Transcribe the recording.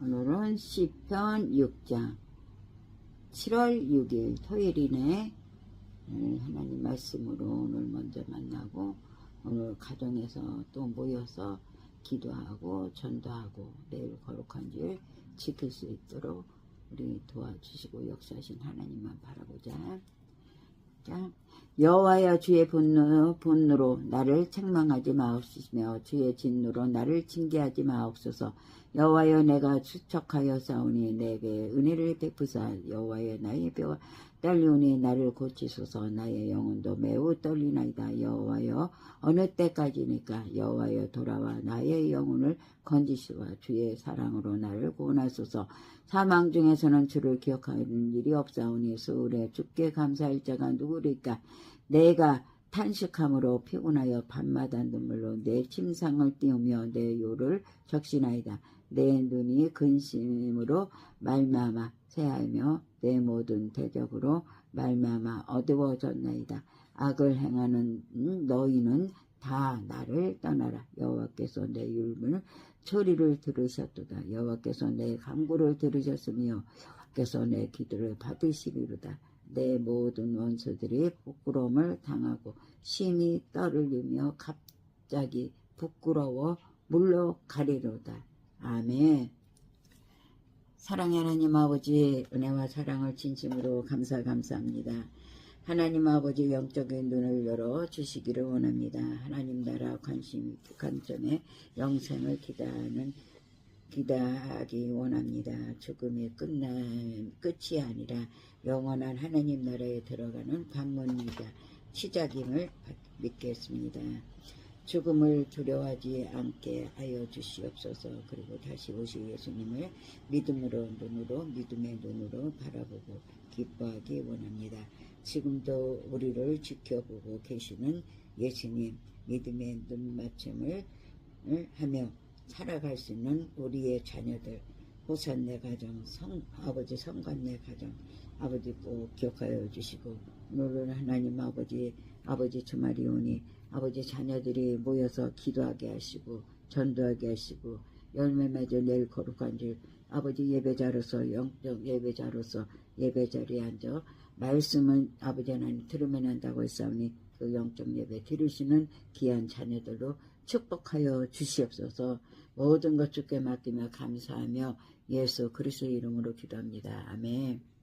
오늘은 시편 6장 7월 6일 토요일이네. 오늘 하나님 말씀으로 오늘 먼저 만나고 오늘 가정에서 또 모여서 기도하고 전도하고 내일 거룩한 줄 지킬 수 있도록 우리 도와주시고 역사하신 하나님만 바라보자. 자, 여호와여 주의 분노, 분노로 나를 책망하지 마옵시며 주의 진노로 나를 징계하지 마옵소서. 여호와여 내가 추척하여 싸우니 내게 은혜를 베푸사 여호와여 나의 뼈와 떨리오니 나를 고치소서. 나의 영혼도 매우 떨리나이다. 여호와여 어느 때까지니까 여호와여 돌아와 나의 영혼을 건지시와 주의 사랑으로 나를 구원하소서. 사망 중에서는 주를 기억하는 일이 없사오니 수울에 죽게 감사할 자가 누구리까? 내가 탄식함으로 피곤하여 밤마다 눈물로 내 침상을 띄우며 내 요를 적시나이다. 내 눈이 근심으로 말마마 새하며 내 모든 대적으로 말마마 어두워졌나이다. 악을 행하는 너희는 다 나를 떠나라. 여호와께서 내 율문을 소리를 들으셨도다. 여호와께서 내 간구를 들으셨으며 여호와께서 내 기도를 받으시리로다. 내 모든 원수들이 부끄러움을 당하고 심히 떨리며 갑자기 부끄러워 물러가리로다. 아멘. 사랑의 하나님 아버지 은혜와 사랑을 진심으로 감사 감사합니다. 하나님 아버지 영적인 눈을 열어 주시기를 원합니다. 하나님 나라 관심 관점에 영생을 기다하는 기다하기 원합니다. 죽음이 끝난 끝이 아니라 영원한 하나님 나라에 들어가는 관문입니다. 시작임을 믿겠습니다. 죽음을 두려워하지 않게 하여 주시옵소서. 그리고 다시 오실 예수님을 믿음으로 눈으로 믿음의 눈으로 바라보고 기뻐하기 원합니다. 지금도 우리를 지켜보고 계시는 예수님 믿음의 눈맞춤을 하며 살아갈 수 있는 우리의 자녀들 호산내 가정 성, 아버지 성관내 가정 아버지 꼭 기억하여 주시고 오늘은 하나님 아버지 아버지 주말이 오니 아버지 자녀들이 모여서 기도하게 하시고 전도하게 하시고 열매 맺어 내일 거룩한 줄 아버지 예배자로서 영적 예배자로서 예배자리에 앉아 말씀은 아버지 하나님 들으면 한다고 했사오니 그 영적 예배 들으시는 귀한 자녀들로 축복하여 주시옵소서 모든 것 주께 맡기며 감사하며 예수 그리스도의 이름으로 기도합니다. 아멘.